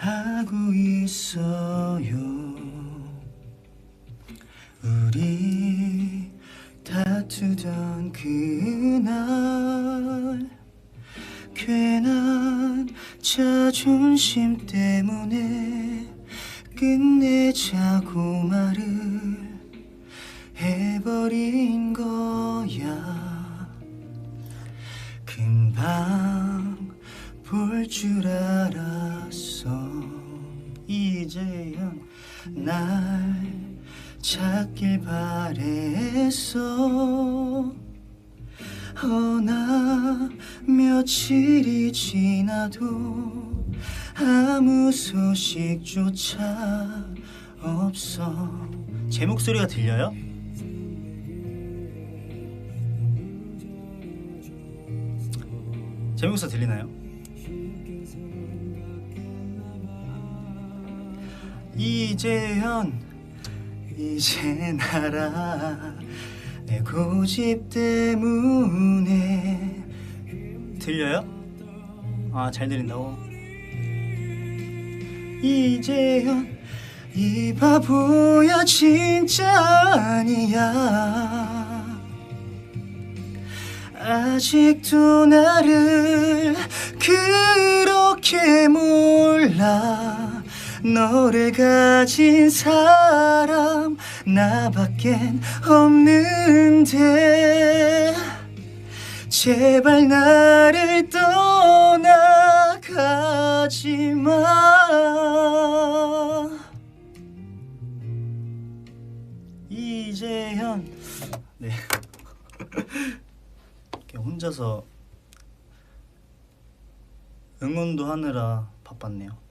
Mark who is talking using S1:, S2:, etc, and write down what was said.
S1: 하고 있어요. 우리 다투던 그날 괜한 자존심 때문에 끝내자고 말을 해버린 거야. 금방 볼 줄 알았어. 이제야 날 찾길 바랬어 허나 며칠이 지나도 아무 소식조차 없어 제 목소리가 들려요? 제 목소리 들리나요? 이재현 이제 나라 내 고집 때문에 들려요? 아 잘 들린다고? 이재현 이 바보야 진짜 아니야 아직도 나를 그렇게 몰라 너를 가진 사람 나밖엔 없는데. 제발 나를 떠나가지 마. 이재현. 네. 혼자서 응원도 하느라 바빴네요